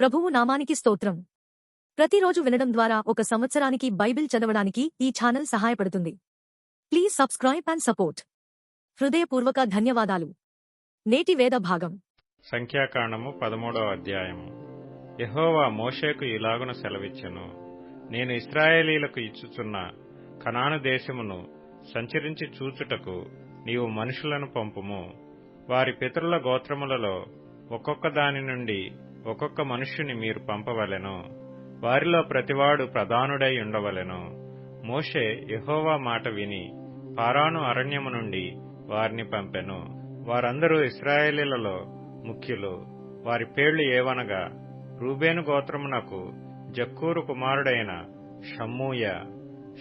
ప్రభువు నామానికి స్తోత్రం. ప్రతిరోజు వినడం ద్వారా ఒక సంవత్సరానికి బైబిల్ చదవడానికి ఈ ఛానల్ సహాయపడుతుంది. Please subscribe and support. హృదయపూర్వక ధన్యవాదాలు. నేటి వేద భాగం. సంఖ్యాకాండము పదమూడవ అధ్యాయము. యహోవా మోషేకు ఇలాగున సెలవిచ్చెను. నేను ఇస్రాయేలీలకు ఇచ్చుచున్న కనాను దేశమును సంచరించి చూచుటకు నీవు మనుషులను పంపుము. వారి పితరుల గోత్రములలో ఒక్కొక్క దాని నుండి ఒక్కొక్క మనుష్యుని మీరు పంపవలెను. వారిలో ప్రతివాడు ప్రధానుడై ఉండవలెను. మోషే యహోవా మాట విని పారాను అరణ్యము నుండి వారిని పంపెను. వారందరూ ఇస్రాయేలీలలో ముఖ్యులు. వారి పేళ్ళు ఏవనగా రూబేను గోత్రమునకు జక్కూరు కుమారుడైన షమ్మూయ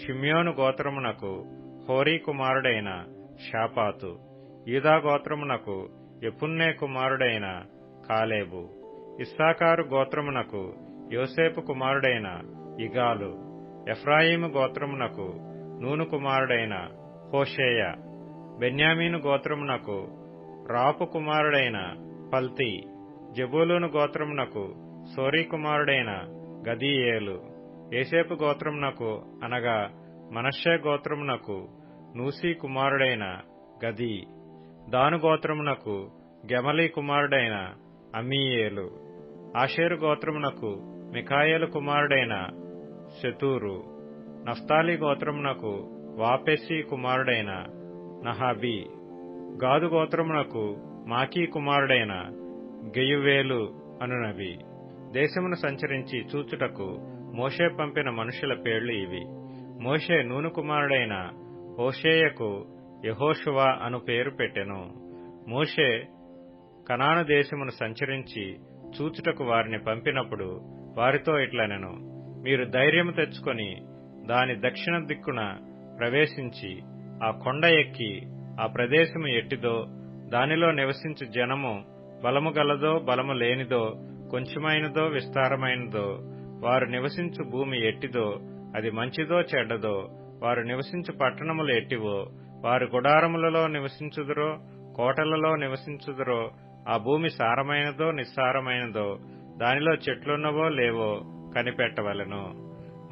షిమ్యోను గోత్రమునకు హోరీ కుమారుడైన షాపాతు యూదా గోత్రమునకు ఎపున్నే కుమారుడైన కాలేబు. ఇస్సాకారు గోత్రమునకు యోసేపు కుమారుడైన ఇగాలు ఎఫ్రాయిము గోత్రమునకు నూను కుమారుడైన హోషేయ బెన్యామీను గోత్రమునకు రాపు కుమారుడైన పల్తీ జబూలూను గోత్రమునకు సోరీ కుమారుడైన గదీయేలు ఏసేపు గోత్రమునకు అనగా మనషే గోత్రమునకు నూసీ కుమారుడైన గదీ దాను గోత్రమునకు గెమలి కుమారుడైన అమీయేలు. ఆషేరు గోత్రమునకు మికాయేలు కుమారుడైన శతూరు నఫ్తాలి గోత్రమునకు వాపెసి కుమారుడైన నహాబీ గాదు గోత్రమునకు మాకీ కుమారుడైన గెయువేలు అనునవి. దేశమును సంచరించి చూచుటకు మోషే పంపిన మనుషుల పేర్లు ఇవి. మోషే నూను కుమారుడైన హోషేయకు యహోషువా అను పేరు పెట్టెను. మోషే కనాను దేశమును సంచరించి చూచుటకు వారిని పంపినప్పుడు వారితో ఇట్లనెను మీరు ధైర్యము తెచ్చుకొని దాని దక్షిణ దిక్కున ప్రవేశించి ఆ కొండ ఎక్కి ఆ ప్రదేశము ఎట్టిదో దానిలో నివసించు జనము బలము గలదో బలము లేనిదో కొంచెమైనదో విస్తారమైనదో వారు నివసించు భూమి ఎట్టిదో అది మంచిదో చెడ్డదో వారు నివసించు పట్టణములు ఎట్టివో వారు గుడారములలో నివసించుదురో కోటలలో నివసించుదురో ఆ భూమి సారమైనదో నిస్సారమైనదో దానిలో చెట్లున్నవో లేవో కనిపెట్టవలెను.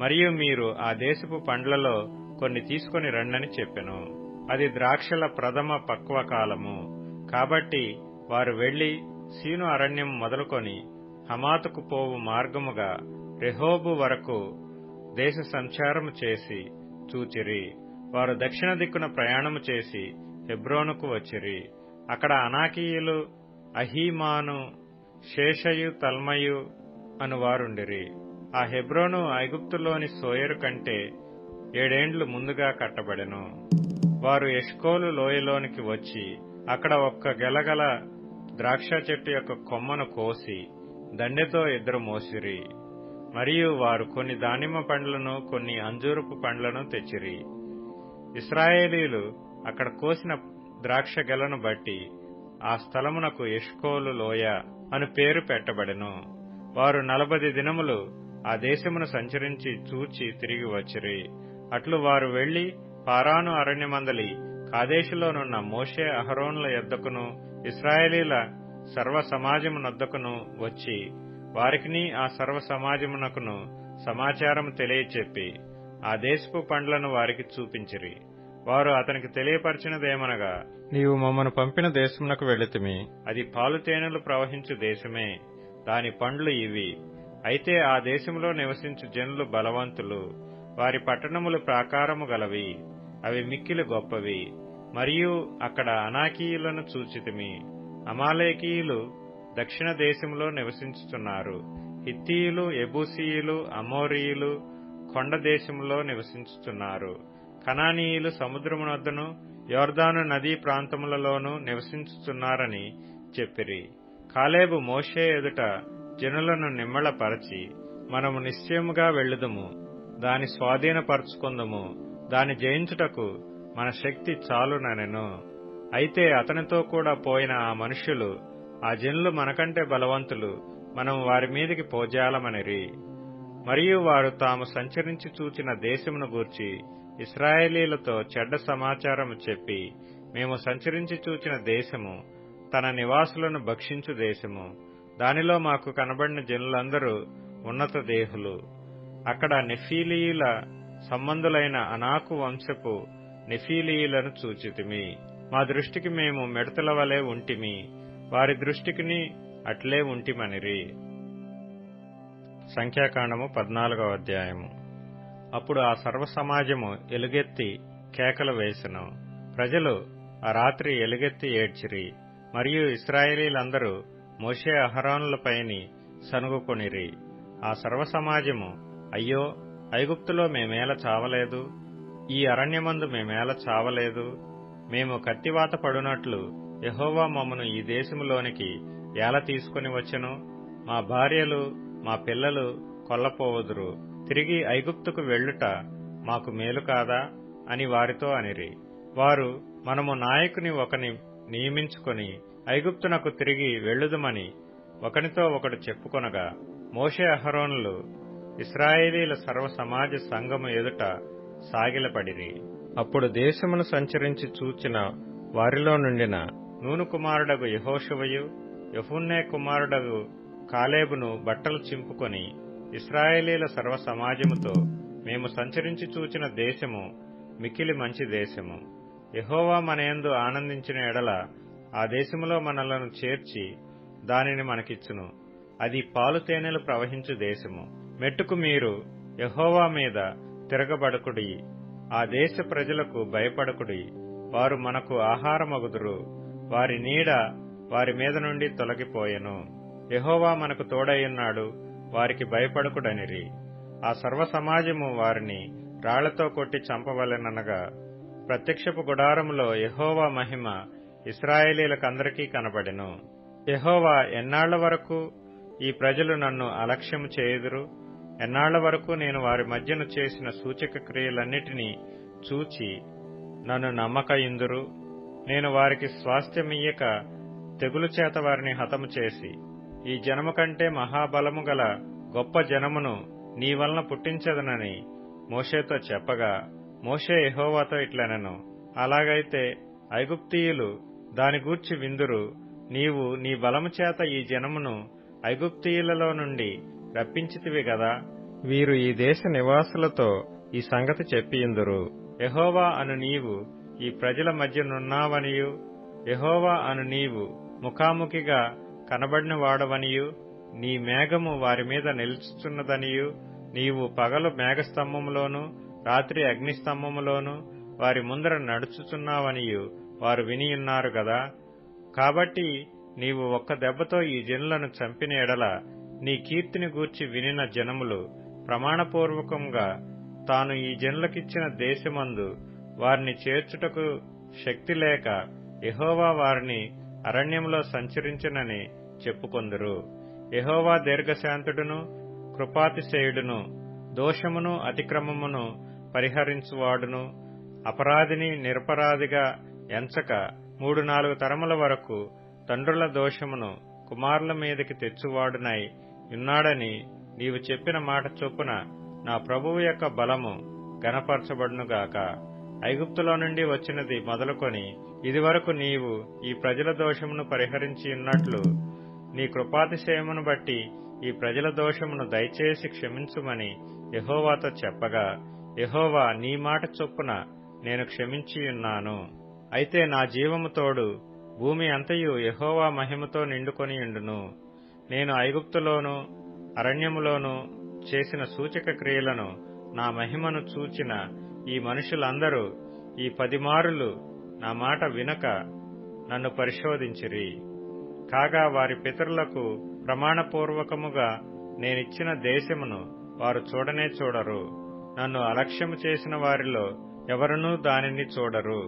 మరియు మీరు ఆ దేశపు పండ్లలో కొన్ని తీసుకొని రండని చెప్పెను. అది ద్రాక్షల ప్రథమ పక్వ కాలము. కాబట్టి వారు వెళ్ళి సీను అరణ్యం మొదలుకొని హమాతుకు పోవు మార్గముగా రెహోబు వరకు దేశ సంచారము చేసి చూచిరి. వారు దక్షిణ దిక్కున ప్రయాణము చేసి హెబ్రోనుకు వచ్చిరి. అక్కడ అనాకీయులు అహీమాను శేషయు తల్మయు అను వారుండిరి. ఆ హెబ్రోను ఐగుప్తులోని సోయరు కంటే ఏడేండ్లు ముందుగా కట్టబడెను. వారు ఎష్కోలు లోయలోనికి వచ్చి అక్కడ ఒక్క గెలగల ద్రాక్ష చెట్టు యొక్క కొమ్మను కోసి దండెతో ఇద్దరు మోసిరి. మరియు వారు కొన్ని దానిమ్మ పండ్లను కొన్ని అంజూరపు పండ్లను తెచ్చిరి. ఇస్రాయేలీలు అక్కడ కోసిన ద్రాక్ష గెలను బట్టి ఆ స్థలమునకు ఇష్కోలు లోయ అను పేరు పెట్టబడెను. వారు నలభది దినములు ఆ దేశమును సంచరించి చూచి తిరిగి వచ్చిరి. అట్లు వారు వెళ్ళి పారాను అరణ్యమందలి కాదేశులోనున్న మోషే అహరోన్ల యొద్దకును ఇస్రాయేలీల సర్వ సమాజమునొద్దకును వచ్చి వారికిని ఆ సర్వ సమాజమునకును సమాచారం తెలియచెప్పి ఆ దేశపు పండ్లను వారికి చూపించిరి. వారు అతనికి తెలియపరిచినదేమనగా నీవు మమ్మను పంపిన దేశమునకు వెళితిమి అది పాలు తేనెలు ప్రవహించు దేశమే. దాని పండ్లు ఇవి. అయితే ఆ దేశములో నివసించు జనులు బలవంతులు. వారి పట్టణములు ప్రాకారము గలవి. అవి మిక్కిలి గొప్పవి. మరియు అక్కడ అనాకీయులను చూచితిమి. అమాలేకీయులు దక్షిణ దేశంలో నివసించుతున్నారు హిత్తీయులు ఎబూసీయులు అమోరీయులు కొండ దేశంలో నివసించుతున్నారు కనానీయులు సముద్రమునొద్దను యోర్దాను నదీ ప్రాంతములలోనూ నివసించుతున్నారని చెప్పిరి. కాలేబు మోషే ఎదుట జనులను నిమ్మళపరచి మనము నిశ్చయముగా వెళ్ళుదము దాని స్వాధీనపరచుకుందము దాని జయించుటకు మన శక్తి చాలుననెను. అయితే అతనితో కూడా పోయిన ఆ మనుష్యులు ఆ జనులు మనకంటే బలవంతులు మనం వారి మీదికి పోజాలమనిరి మరియు వారు తాము సంచరించి చూచిన దేశమును గూర్చి ఇస్రాయేలీలతో చెడ్డ సమాచారము చెప్పి మేము సంచరించి చూచిన దేశము తన నివాసులను భక్షించు దేశము. దానిలో మాకు కనబడిన జనులందరూ ఉన్నత దేహులు. అక్కడ నెఫీలీయుల సంబంధులైన అనాకు వంశపు నెఫీలీయులను చూచితిమి. మా దృష్టికి మేము మిడతల వలె ఉంటిమి. వారి దృష్టికిని అట్లే ఉంటిమనిరి. సంఖ్యాకాండము పద్నాలుగవ అధ్యాయము. అప్పుడు ఆ సర్వ సమాజము ఎలుగెత్తి కేకలు వేసెను. ప్రజలు ఆ రాత్రి ఎలుగెత్తి ఏడ్చిరి. మరియు ఇస్రాయేలీలందరూ మోషే అహరోనులపైని సనుగుకొనిరి ఆ సర్వ సమాజము అయ్యో ఐగుప్తులో మేమేల చావలేదు? ఈ అరణ్యమందు మేమేల చావలేదు? మేము కత్తివాత పడునట్లు యహోవా మమ్మను ఈ దేశములోనికి ఎలా తీసుకుని వచ్చెను? మా భార్యలు మా పిల్లలు కొల్లపోవదురు. తిరిగి ఐగుప్తుకు వెళ్ళుట మాకు మేలు కాదా? అని వారితో అనిరి. వారు మనము నాయకుని ఒకని నియమించుకొని ఐగుప్తునకు తిరిగి వెళ్ళుదుమని ఒకనితో ఒకడు చెప్పుకొనగా మోషే అహరోనులు ఇస్రాయేలీల సర్వ సమాజ సంఘము ఎదుట సాగిలపడిరి. అప్పుడు దేశమును సంచరించి చూచిన వారిలో నుండిన నూను కుమారుడగు యహోషువయు యఫున్నే కుమారుడగు కాలేబును బట్టలు చింపుకొని ఇస్రాయేలీల సర్వ సమాజముతో మేము సంచరించి చూచిన దేశము మికిలి మంచి దేశము. యహోవా మనయందు ఆనందించిన ఎడల ఆ దేశములో మనలను చేర్చి దానిని మనకిచ్చును. అది పాలు తేనెలు ప్రవహించు దేశము. మెట్టుకు మీరు యహోవా మీద తిరగబడకుడి. ఆ దేశ ప్రజలకు భయపడకుడి. వారు మనకు ఆహారమగుదురు. వారి నీడ వారి మీద నుండి తొలగిపోయెను. యహోవా మనకు తోడయ్యున్నాడు వారికి భయపడకుడనిరి. ఆ సర్వ సమాజము వారిని రాళ్ళతో కొట్టి చంపవలెననగా ప్రత్యక్షపు గుడారములో యహోవా మహిమ ఇస్రాయేలీలకందరికీ కనబడెను. యహోవా ఎన్నాళ్ళ వరకు ఈ ప్రజలు నన్ను అలక్ష్యము చేయుదురు? ఎన్నాళ్ళ వరకు నేను వారి మధ్యను చేసిన సూచక క్రియలన్నిటినీ చూచి నన్ను నమ్మకయిందురు? నేను వారికి స్వాస్థ్యమియ్యక తెగులు చేత వారిని హతము చేసి ఈ జనము కంటే మహాబలము గల గొప్ప జనమును నీ వలన పుట్టించదనని మోషేతో చెప్పగా మోషే ఎహోవాతో ఇట్లనెను. అలాగైతే ఐగుప్తీయులు దాని గూర్చి విందురు. నీవు నీ బలము చేత ఈ జనమును ఐగుప్తీయులలో నుండి రప్పించితివి గదా. వీరు ఈ దేశ నివాసులతో ఈ సంగతి చెప్పియుందురు ఎహోవా అను నీవు ఈ ప్రజల మధ్యనున్నావనియు ఎహోవా అను నీవు ముఖాముఖిగా కనబడిన వాడవనియు నీ మేఘము వారి మీద నిలుచుచున్నదనియు నీవు పగలు మేఘస్తంభములోను రాత్రి అగ్నిస్తంభములోను వారి ముందర నడుచుచున్నావనియు వారు వినియున్నారు గదా. కాబట్టి నీవు ఒక్క దెబ్బతో ఈ జనులను చంపిన ఎడల నీ కీర్తిని గూర్చి వినిన జనములు ప్రమాణపూర్వకంగా తాను ఈ జనులకిచ్చిన దేశమందు వారిని చేర్చుటకు శక్తి లేక ఎహోవా వారిని అరణ్యంలో సంచరించునని చెప్పుకొందురు. యహోవా దీర్ఘశాంతుడును కృపాతిశయుడును దోషమును అతిక్రమమును పరిహరించువాడును. అపరాధిని నిరపరాధిగా ఎంచక మూడు నాలుగు తరముల వరకు తండ్రుల దోషమును కుమారుల మీదకి తెచ్చువాడునై ఉన్నాడని నీవు చెప్పిన మాట చొప్పున నా ప్రభువు యొక్క బలము గనపరచబడునుగాక ఐగుప్తులో నుండి వచ్చినది మొదలుకొని ఇదివరకు నీవు ఈ ప్రజల దోషమును పరిహరించి ఉన్నట్లు నీ కృపాతిశయమును బట్టి ఈ ప్రజల దోషమును దయచేసి క్షమించుమని యహోవాతో చెప్పగా యహోవా నీ మాట చొప్పున నేను క్షమించియున్నాను అయితే నా జీవము తోడు భూమి అంతయు యహోవా మహిమతో నిండుకొనియుండును నేను ఐగుప్తులోను అరణ్యములోను చేసిన సూచక క్రియలను నా మహిమను చూచిన ఈ మనుషులందరూ ఈ పదిమారులు నా మాట వినక నన్ను పరిశోధించిరి. కాగా వారి పితరులకు ప్రమాణపూర్వకముగా నేనిచ్చిన దేశమును వారు చూడనే చూడరు. నన్ను అలక్ష్యము చేసిన వారిలో ఎవరునూ దానిని చూడరు.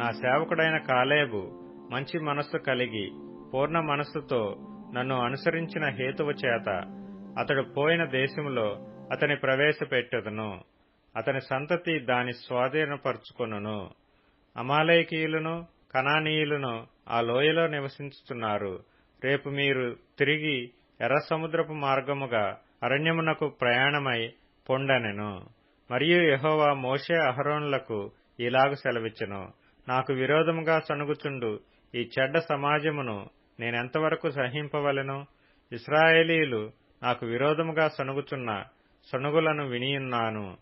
నా సేవకుడైన కాలేబు మంచి మనస్సు కలిగి పూర్ణ మనస్సుతో నన్ను అనుసరించిన హేతువు చేత అతడు పోయిన దేశములో అతని ప్రవేశపెట్టెదను. అతని సంతతి దాని స్వాధీనపరుచుకొనును. అమాలేకీయులను కనానీయులను ఆ లోయలో నివసించుతున్నారు రేపు మీరు తిరిగి ఎర్ర సముద్రపు మార్గముగా అరణ్యమునకు ప్రయాణమై పొండనెను. మరియు యహోవా మోషే అహరోనులకు ఇలాగు సెలవిచ్చెను. నాకు విరోధముగా సనుగుచుండు ఈ చెడ్డ సమాజమును నేనెంతవరకు సహింపవలెను? ఇస్రాయేలీలు నాకు విరోధముగా సనుగుచున్న సనుగులను వినియున్నాను.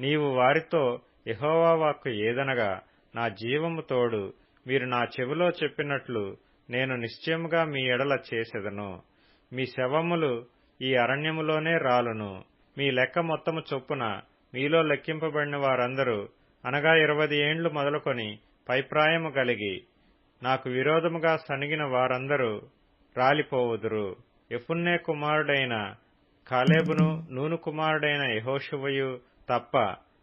నీవు వారితో యహోవా వాక్కు ఏదనగా నా జీవము తోడు మీరు నా చెవిలో చెప్పినట్లు నేను నిశ్చయముగా మీ ఎడల చేసెదను. మీ శవములు ఈ అరణ్యములోనే రాలును. మీ లెక్క మొత్తము చొప్పున మీలో లెక్కింపబడిన వారందరూ అనగా ఇరవై ఏండ్లు మొదలుకొని పైప్రాయము కలిగి నాకు విరోధముగా సనిగిన వారందరూ రాలిపోవుదురు. ఎఫున్నే కుమారుడైన కాలేబును నూను కుమారుడైన యహోషువయు తప్ప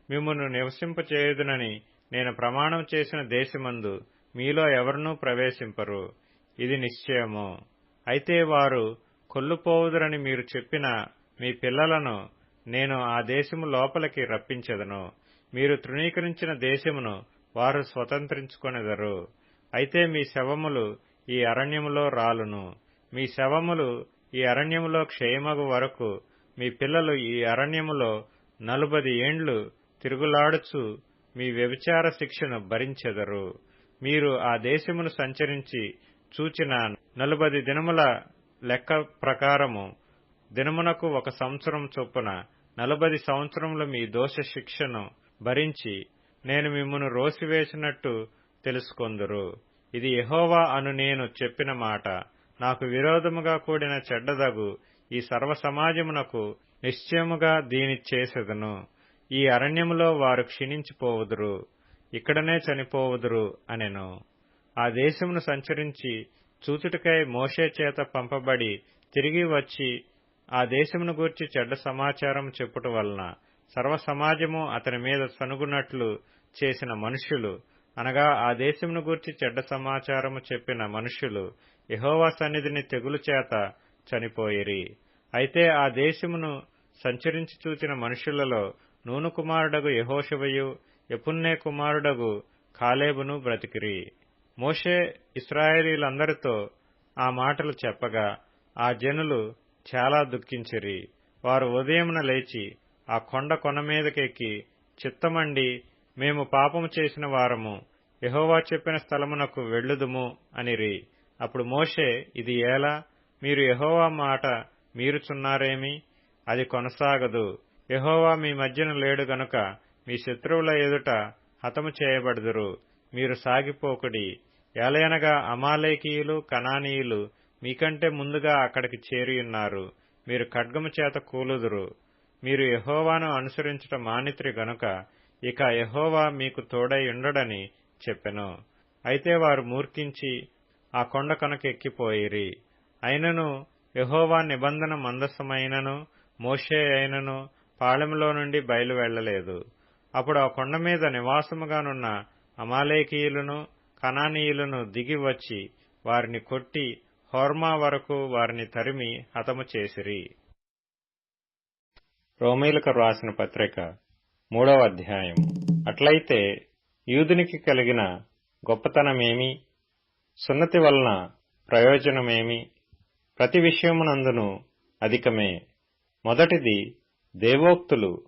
మిమ్మును నివసింపచేయుదునని నేను ప్రమాణం చేసిన దేశమందు మీలో ఎవరినూ ప్రవేశింపరు. ఇది నిశ్చయము. అయితే వారు కొల్లుపోవుదురని మీరు చెప్పిన మీ పిల్లలను నేను ఆ దేశము లోపలికి రప్పించెదను. మీరు తృణీకరించిన దేశమును వారు స్వతంత్రించుకొనెదరు. అయితే మీ శవములు ఈ అరణ్యములో రాలును. మీ శవములు ఈ అరణ్యములో క్షయమగు వరకు మీ పిల్లలు ఈ అరణ్యములో నలుబది ఏండ్లు తిరుగులాడుచు మీ వ్యభిచార శిక్షను భరించెదరు. మీరు ఆ దేశమును సంచరించి చూచిన నలుబది దినముల లెక్క ప్రకారము దినమునకు ఒక సంవత్సరం చొప్పున నలభై సంవత్సరములు మీ దోష శిక్షను భరించి నేను మిమ్మను రోసివేసినట్టు తెలుసుకొందురు. ఇది యహోవా అను నేను చెప్పిన మాట. నాకు విరోధముగా కూడిన చెడ్డదగు ఈ సర్వ సమాజమునకు నిశ్చయముగా దీని చేసెదను. ఈ అరణ్యములో వారు క్షీణించిపోవుదురు ఇక్కడనే చనిపోవుదురు అనెను. ఆ దేశమును సంచరించి చూచుటకై మోషే చేత పంపబడి తిరిగి వచ్చి ఆ దేశమును గూర్చి చెడ్డ సమాచారం చెప్పుట వలన సర్వ సమాజము అతని మీద సనుగునట్లు చేసిన మనుష్యులు అనగా ఆ దేశమును గూర్చి చెడ్డ సమాచారము చెప్పిన మనుష్యులు యహోవా సన్నిధిని తెగులు చేత చనిపోయిరి. అయితే ఆ దేశమును సంచరించి చూచిన మనుష్యులలో నూను కుమారుడగు యహోషవయు ఎపున్నే కుమారుడగు కాలేబును బ్రతికిరి. మోషే ఇస్రాయేలీలందరితో ఆ మాటలు చెప్పగా ఆ జనులు చాలా దుఃఖించిరి. వారు ఉదయమున లేచి ఆ కొండ కొన మీదకెక్కి చిత్తమండి మేము పాపము చేసిన వారము యహోవా చెప్పిన స్థలమునకు వెళ్ళుదుము అనిరి. అప్పుడు మోషే ఇది ఎలా? మీరు యహోవా మాట మీరుచున్నారేమి? అది కొనసాగదు. యహోవా మీ మధ్యన లేడు గనుక మీ శత్రువుల ఎదుట హతము చేయబడుదురు. మీరు సాగిపోకుడి. ఏలయనగా అమాలేకీయులు కనానీయులు మీకంటే ముందుగా అక్కడికి చేరియున్నారు. మీరు ఖడ్గము చేత కూలుదురు. మీరు యహోవాను అనుసరించట మానిత్రి గనుక ఇక యహోవా మీకు తోడై ఉండడని చెప్పెను. అయితే వారు మూర్ఖించి ఆ కొండ కనుక ఎక్కిపోయిరి. అయినను యహోవా నిబంధన మందసమైనను మోషే అయినను పాళెంలో నుండి బయలు వెళ్ళలేదు అప్పుడు ఆ కొండ మీద నివాసముగానున్న అమాలేకీయులను కనానీయులను దిగి వచ్చి వారిని కొట్టి హోర్మా వరకు వారిని తరిమి హతము చేసిరి. రోమీలకు రాసిన పత్రిక మూడవ అధ్యాయం. అట్లయితే యూదునికి కలిగిన గొప్పతనమేమి? సున్నతి వలన ప్రయోజనమేమి? ప్రతి విషయమునందును అధికమే. మొదటిది దేవోక్తులు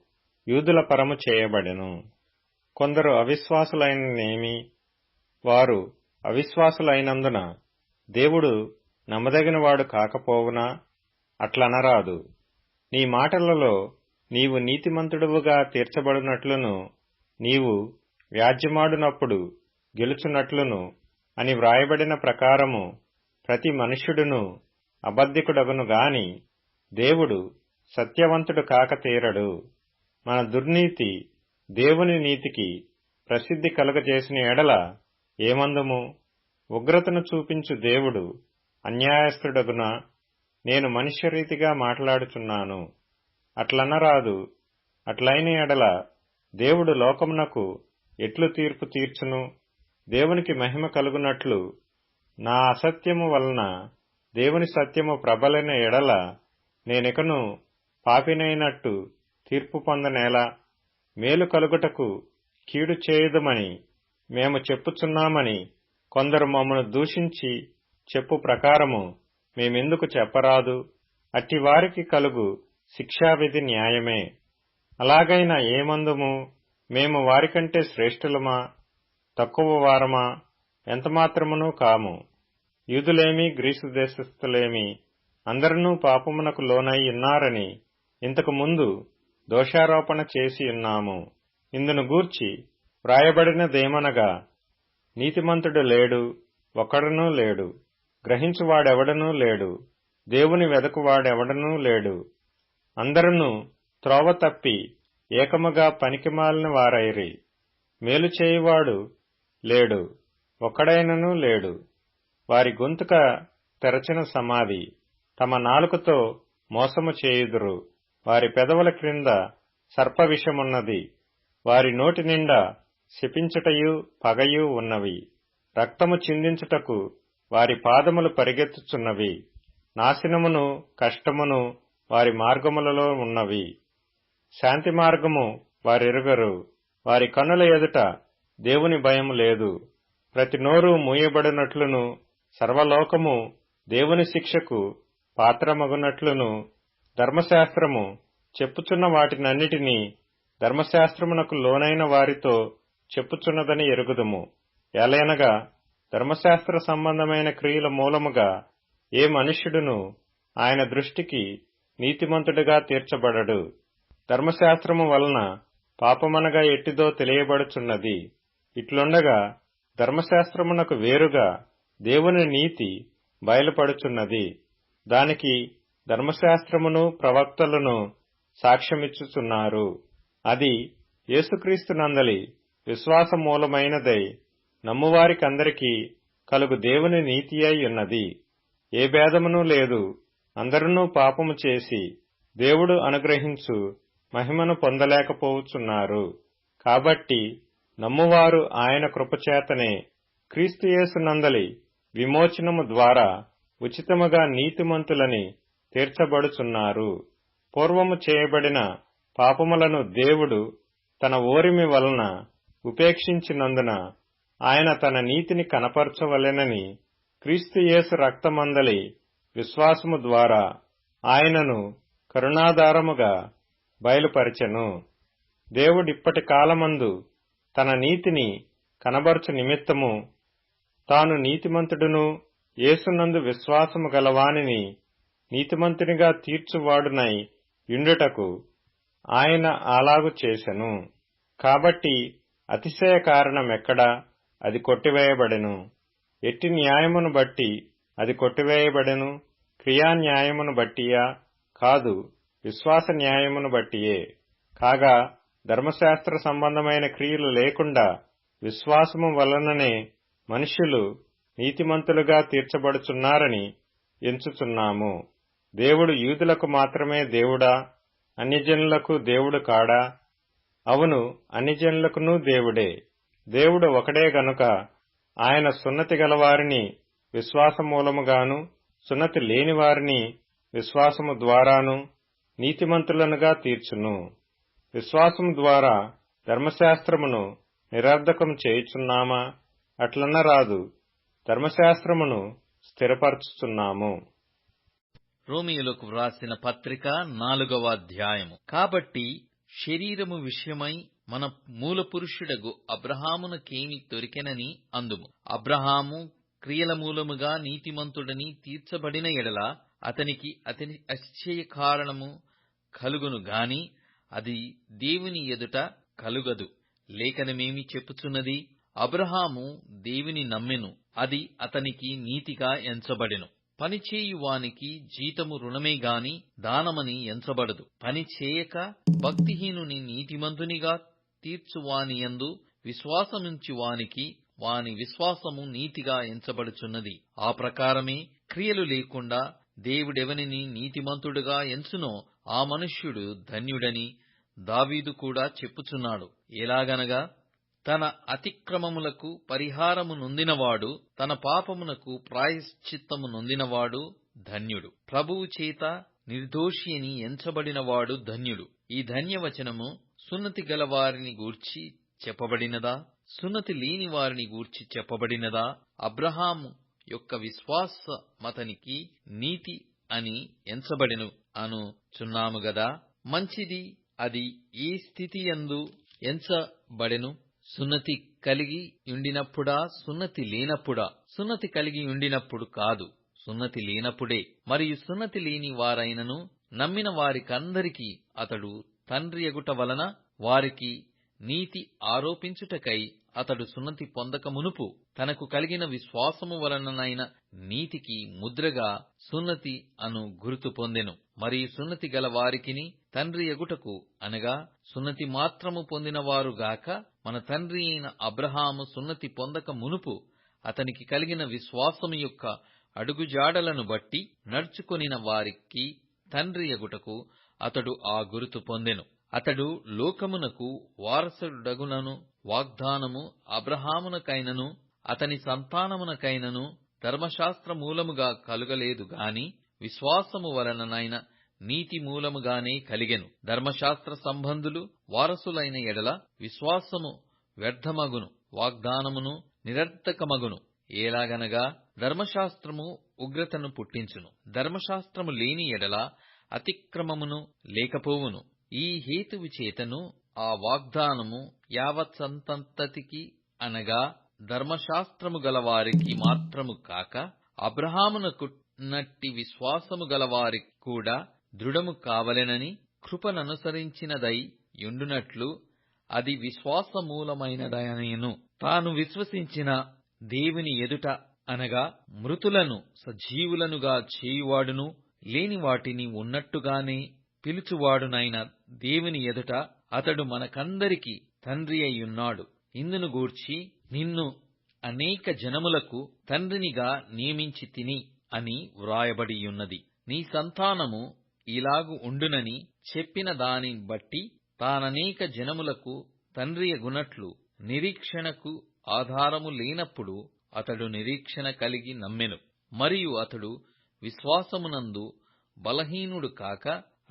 యూదుల పరము చేయబడెను. కొందరు అవిశ్వాసులైననేమి వారు అవిశ్వాసులైనందున దేవుడు నమ్మదగినవాడు కాకపోవునా? అట్లనరాదు. నీ మాటలలో నీవు నీతిమంతుడువుగా తీర్చబడినట్లును నీవు వ్యాజ్యమాడునప్పుడు గెలుచునట్లును అని వ్రాయబడిన ప్రకారము ప్రతి మనుష్యుడును అబద్ధికుడగును గాని దేవుడు సత్యవంతుడు కాక తీరడు. మన దుర్నీతి దేవుని నీతికి ప్రసిద్ధి కలుగజేసిన ఎడల ఏమందుము? ఉగ్రతను చూపించు దేవుడు అన్యాయస్థుడగున నేను మనుష్యరీతిగా మాట్లాడుచున్నాను. అట్లనరాదు. అట్లైన ఎడల దేవుడు లోకమునకు ఎట్లు తీర్పు తీర్చును? దేవునికి మహిమ కలుగునట్లు నా అసత్యము వలన దేవుని సత్యము ప్రబలిన ఎడల నేనికను పాపినైనట్టు తీర్పు పొందనేలా మేలు కలుగుటకు కీడు చేయదుమని మేము చెప్పుచున్నామని కొందరు మమ్మను దూషించి చెప్పు ప్రకారము మేమెందుకు చెప్పరాదు? అట్టి వారికి కలుగు శిక్షావిధి న్యాయమే. అలాగైనా ఏమందుము? మేము వారికంటే శ్రేష్ఠులమా? తక్కువ వారమా? ఎంతమాత్రమునూ కాము. యూదులేమి గ్రీసు దేశస్థులేమి అందరినూ పాపమునకు లోనై ఉన్నారని ఇంతకుముందు దోషారోపణ చేసి ఉన్నాము. ఇందును గూర్చి వ్రాయబడినదేమనగా నీతిమంతుడు లేడు ఒక్కడనూ లేడు గ్రహించువాడెవడనూ లేడు దేవుని వెదకువాడెవడనూ లేడు. అందరూ త్రోవ తప్పి ఏకముగా పనికిమాలిన వారైరి. మేలు చేయువాడు లేడు ఒక్కడైనను లేడు. వారి గొంతుక తెరచిన సమాధి తమ నాలుకతో మోసము చేయుదురు. వారి పెదవుల క్రింద సర్పవిషమున్నది వారి నోటి నిండా శపించుటయు పగయు ఉన్నవి. రక్తము చిందించుటకు వారి పాదములు పరిగెత్తుచున్నవి. నాశనమును కష్టమును వారి మార్గములలో ఉన్నవి. శాంతి మార్గము వారిరుగరు. వారి కన్నుల ఎదుట దేవుని భయం లేదు. ప్రతి నోరు మూయబడినట్లును సర్వలోకము దేవుని శిక్షకు పాత్రమగునట్లును ధర్మశాస్త్రము చెప్పుచున్న వాటినన్నిటినీ ధర్మశాస్త్రమునకు లోనైన వారితో చెప్పుచున్నదని ఎరుగుదుము. ఎలయనగా ధర్మశాస్త్ర సంబంధమైన క్రియల మూలముగా ఏ మనుష్యుడును ఆయన దృష్టికి నీతిమంతుడిగా తీర్చబడడు. ధర్మశాస్త్రము వలన పాపమనగా ఎట్టిదో తెలియబడుచున్నది. ఇట్లుండగా ధర్మశాస్త్రమునకు వేరుగా దేవుని నీతి బయలుపడుచున్నది. దానికి ధర్మశాస్త్రమును ప్రవక్తలను సాక్ష్యమిచ్చుచున్నారు. అది యేసుక్రీస్తునందలి విశ్వాసమూలమైనదై నమ్మువారికందరికీ కలుగు దేవుని నీతి అయి ఉన్నది. ఏ భేదమునూ లేదు. అందరూ పాపము చేసి దేవుడు అనుగ్రహించు మహిమను పొందలేకపోవచ్చున్నారు. కాబట్టి నమ్మువారు ఆయన కృపచేతనే క్రీస్తుయేసునందలి విమోచనము ద్వారా ఉచితముగా నీతిమంతులని తీర్చబడుచున్నారు. పూర్వము చేయబడిన పాపములను దేవుడు తన ఓరిమి వలన ఉపేక్షించినందున ఆయన తన నీతిని కనపరచవలెనని క్రీస్తుయేసు రక్తమందలి విశ్వాసము ద్వారా ఆయనను కరుణాధారముగా బయలుపరచెను. దేవుడిప్పటి కాలమందు తన నీతిని కనబరచు నిమిత్తము తాను నీతిమంతుడును యేసునందు విశ్వాసము గలవానిని నీతిమంతునిగా తీర్చువాడునై యుండుటకు ఆయన అలాగు చేశను కాబట్టి అతిశయ కారణమెక్కడా? అది కొట్టివేయబడెను. ఎట్టి న్యాయమును బట్టి అది కొట్టివేయబడెను? క్రియా న్యాయమును బట్టియా? కాదు విశ్వాస న్యాయమును బట్టియే. కాగా ధర్మశాస్త్ర సంబంధమైన క్రియలు లేకుండా విశ్వాసము వలననే మనుష్యులు నీతిమంతులుగా తీర్చబడుచున్నారని ఎంచుచున్నాము. దేవుడు యూదులకు మాత్రమే దేవుడా? అన్యజనులకు దేవుడు కాడా? అవును అన్యజనులకును దేవుడే. దేవుడు ఒకడే గనుక ఆయన సున్నతి గలవారిని విశ్వాసమూలముగాను సున్నతి లేని వారిని విశ్వాసము ద్వారాను నీతిమంతులనుగా తీర్చును. విశ్వాసము ద్వారా ధర్మశాస్త్రమును నిరర్ధకం చేయుచున్నామా? అట్లనరాదు ధర్మశాస్త్రమును స్థిరపరచుచున్నాము. రోమియోలకు వ్రాసిన పత్రిక నాలుగవ అధ్యాయము. కాబట్టి శరీరము విషయమై మన మూల పురుషుడగు అబ్రహామునకేమి దొరికెనని అందుము. అబ్రహాము క్రియల మూలముగా నీతిమంతుడని తీర్చబడిన ఎడల అతనికి అతని అశ్చయ కారణము కలుగును గాని అది దేవుని ఎదుట కలుగదు. లేఖనమేమి చెప్పుచున్నది? అబ్రహాము దేవుని నమ్మెను. అది అతనికి నీతిగా ఎంచబడెను. పనిచేయువానికి జీతము రుణమే గాని దానమని ఎంచబడదు పని చేయక భక్తిహీనుని నీతిమంతునిగా తీర్చువానియందు విశ్వాసముంచువానికి వాని విశ్వాసము నీతిగా ఎంచబడుచున్నది. ఆ ప్రకారమే క్రియలు లేకుండా దేవుడెవనిని నీతిమంతుడుగా ఎంచునో ఆ మనుష్యుడు ధన్యుడని దావీదు కూడా చెప్పుచున్నాడు. ఎలాగనగా తన అతిక్రమములకు పరిహారము నొందినవాడు తన పాపమునకు ప్రాయశ్చిత్తము నొందినవాడు ధన్యుడు. ప్రభువు చేత నిర్దోషి అని ఎంచబడినవాడు ధన్యుడు. ఈ ధన్యవచనము సున్నతి గలవారిని గూర్చి చెప్పబడినదా? సున్నతి లేని వారిని గూర్చి చెప్పబడినదా? అబ్రహాము యొక్క విశ్వాస మతనికి నీతి అని ఎంచబడెను అను చున్నాము గదా? మంచిది అది ఏ స్థితి యందు ఎంచబడెను? సున్నతి కలిగి ఉండినప్పుడా? సున్నతి లేనప్పుడా? సున్నతి కలిగి ఉండినప్పుడు కాదు. సున్నతి లేనప్పుడే. మరియు సున్నతి లేని వారైనను నమ్మిన వారికందరికీ అతడు తండ్రి ఎగుట వలన వారికి నీతి ఆరోపించుటకై అతడు సున్నతి పొందక మునుపు తనకు కలిగిన విశ్వాసము వలననైన నీతికి ముద్రగా సున్నతి అను గుర్తు పొందెను. మరియు సున్నతి గల వారికిని తండ్రి ఎగుటకు అనగా సున్నతి మాత్రము పొందినవారుగాక మన తండ్రి అయిన అబ్రహాము సున్నతి పొందక మునుపు అతనికి కలిగిన విశ్వాసము యొక్క అడుగుజాడలను బట్టి నడుచుకొనిన వారికి తండ్రి ఎగుటకు అతడు ఆ గురుతు పొందెను. అతడు లోకమునకు వారసుడగునను వాగ్దానము అబ్రహామునకైనను అతని సంతానమునకైనను ధర్మశాస్త్ర మూలముగా కలుగలేదు గాని విశ్వాసము వలననైన నీతి మూలముగానే కలిగెను. ధర్మశాస్త్ర సంబంధులు వారసులైన ఎడల విశ్వాసము వ్యర్థమగును. వాగ్దానమును నిరర్థకమగును. ఏలాగనగా ధర్మశాస్త్రము ఉగ్రతను పుట్టించును. ధర్మశాస్త్రము లేని ఎడల అతిక్రమమును లేకపోవును. ఈ హేతువు చేతను ఆ వాగ్దానము యావత్సంతతికి అనగా ధర్మశాస్త్రము గలవారికి మాత్రము కాక అబ్రహామునకు నట్టి విశ్వాసము గలవారికి కూడా దృఢము కావలెనని కృపననుసరించినదై యుండునట్లు అది విశ్వాసమూలమైనదయను తాను విశ్వసించిన దేవుని ఎదుట అనగా మృతులను సజీవులనుగా చేయువాడును లేని వాటిని ఉన్నట్టుగానే పిలుచువాడునైన దేవుని ఎదుట అతడు మనకందరికి తండ్రి అయ్యున్నాడు. ఇందును గూర్చి నిన్ను అనేక జనములకు తండ్రినిగా నియమించి తిని అని వ్రాయబడియున్నది. నీ సంతానము ఇలాగు ఉండునని చెప్పిన దాని బట్టి తాననేక జనములకు తండ్రియగునట్లు నిరీక్షణకు ఆధారము లేనప్పుడు అతడు నిరీక్షణ కలిగి నమ్మెను. మరియు అతడు విశ్వాసమునందు బలహీనుడు కాక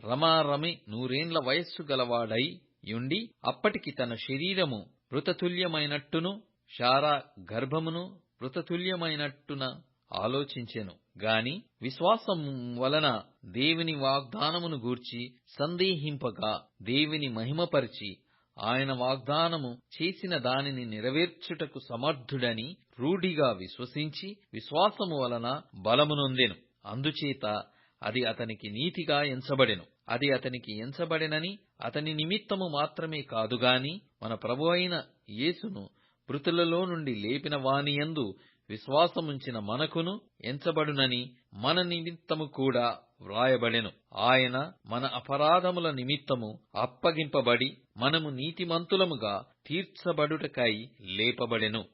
రమారమి నూరేండ్ల వయస్సు గలవాడై యుండి అప్పటికి తన శరీరము మృతతుల్యమైనట్టును శారా గర్భమును మృతతుల్యమైనట్టున ఆలోచించెను. గాని విశ్వాసం వలన దేవుని వాగ్దానమును గూర్చి సందేహింపగా దేవుని మహిమపరిచి ఆయన వాగ్దానము చేసిన దానిని నెరవేర్చుటకు సమర్థుడని రూఢిగా విశ్వసించి విశ్వాసము వలన బలమునొందెను అందుచేత అది అతనికి నీతిగా ఎంచబడెను. అది అతనికి ఎంచబడెనని అతని నిమిత్తము మాత్రమే కాదుగాని మన ప్రభు అయిన యేసును మృతులలో నుండి లేపిన వానియందు విశ్వాసముంచిన మనకును ఎంచబడునని మన నిమిత్తము కూడా వ్రాయబడెను. ఆయన మన అపరాధముల నిమిత్తము అప్పగింపబడి మనము నీతిమంతులముగా తీర్చబడుటకై లేపబడెను.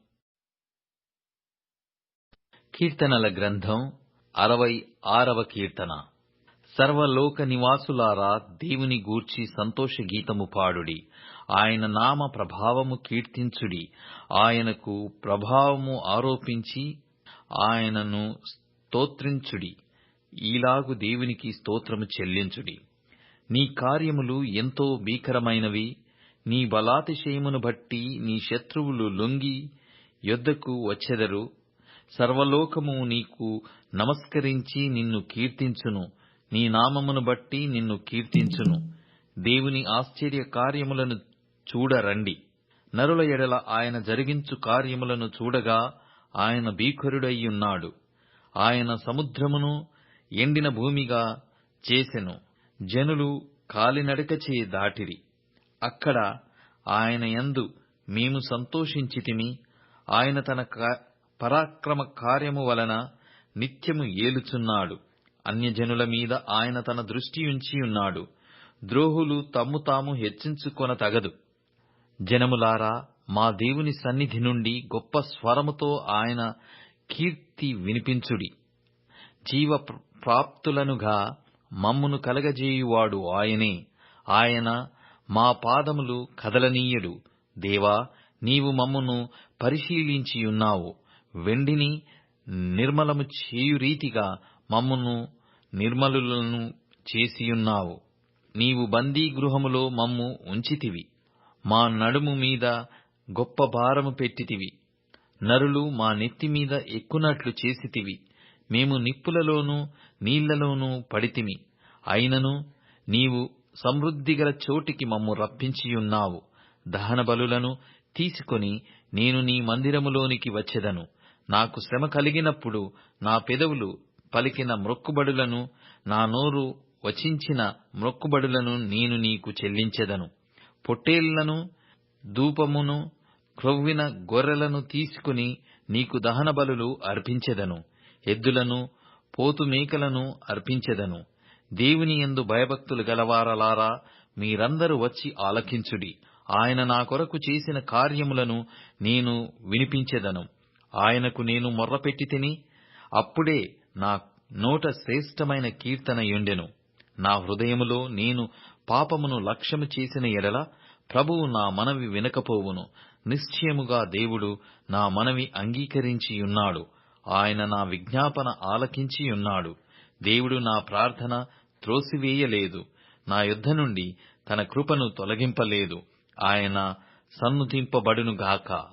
కీర్తనల గ్రంథం అరవై ఆరవ కీర్తన. సర్వలోక నివాసులారా దేవుని గూర్చి సంతోష గీతము పాడుడి. ఆయన నామ ప్రభావము కీర్తించుడి. ఆయనకు ప్రభావము ఆరోపించి ఆయనను స్తోత్రించుడి. ఈలాగు దేవునికి స్తోత్రము చెల్లించుడి. నీ కార్యములు ఎంతో భీకరమైనవి. నీ బలాతిశయమును బట్టి నీ శత్రువులు లొంగి యొద్దకు వచ్చెదరు. సర్వలోకము నీకు నమస్కరించి నిన్ను కీర్తించును. నీ నామమును బట్టి నిన్ను కీర్తించును. దేవుని ఆశ్చర్య కార్యములను చూడరండి. నరుల ఎడల ఆయన జరిగించు కార్యములను చూడగా ఆయన భీకరుడయ్యున్నాడు ఆయన సముద్రమును ఎండిన భూమిగా చేసెను. జనులు కాలినడకచే దాటిరి. అక్కడ ఆయన యందు మేము సంతోషించితిమి. ఆయన తన పరాక్రమ కార్యము వలన నిత్యము ఏలుచున్నాడు. అన్యజనుల మీద ఆయన తన దృష్టి ఉంచి ఉన్నాడు. ద్రోహులు తమ్ము తాము హెచ్చించుకొన తగదు. జనములారా మా దేవుని సన్నిధి నుండి గొప్ప స్వరముతో ఆయన కీర్తి వినిపించుడి. జీవ ప్రాప్తులనుగా మమ్మును కలగజేయువాడు ఆయనే. ఆయన మా పాదములు కదలనీయడు. దేవా నీవు మమ్మును పరిశీలించియున్నావు. వెండిని నిర్మలము చేయు రీతిగా మమ్మును నిర్మలులను చేసియున్నావు. నీవు బందీ గృహములో మమ్ము ఉంచితివి. మా నడుము మీద గొప్ప భారము పెట్టితివి. నరులు మా నెత్తి మీద ఎక్కునట్లు చేసితివి. మేము నిప్పులలోనూ నీళ్ళలోనూ పడితిమి. అయినను నీవు సమృద్ధిగల చోటికి మమ్ము రప్పించియున్నావు. దహన బలులను తీసుకొని నేను నీ మందిరములోనికి వచ్చెదను. నాకు శ్రమ కలిగినప్పుడు నా పెదవులు పలికిన మ్రొక్కుబడులను నా నోరు వచించిన మ్రొక్కుబడులను నేను నీకు చెల్లించెదను. పొట్టేళ్ళను ధూపమును క్రొవ్విన గొర్రెలను తీసుకుని నీకు దహన బలులు అర్పించెదను. ఎద్దులను పోతుమేకలను అర్పించెదను. దేవుని యందు భయభక్తులు గలవారలారా మీరందరూ వచ్చి ఆలకించుడి. ఆయన నా కొరకు చేసిన కార్యములను నేను వినిపించెదను. ఆయనకు నేను మొర్రపెట్టి తిని అప్పుడే నా నోట శ్రేష్టమైన కీర్తన యుండెను. నా హృదయములో నేను పాపమును లక్ష్యము చేసిన ఎడల ప్రభువు నా మనవి వినకపోవును. నిశ్చయముగా దేవుడు నా మనవి అంగీకరించియున్నాడు. ఆయన నా విజ్ఞాపన ఆలకించియున్నాడు. దేవుడు నా ప్రార్థన త్రోసివేయలేదు. నా యుద్ధ నుండి తన కృపను తొలగింపలేదు. ఆయన సన్నుతింపబడును గాక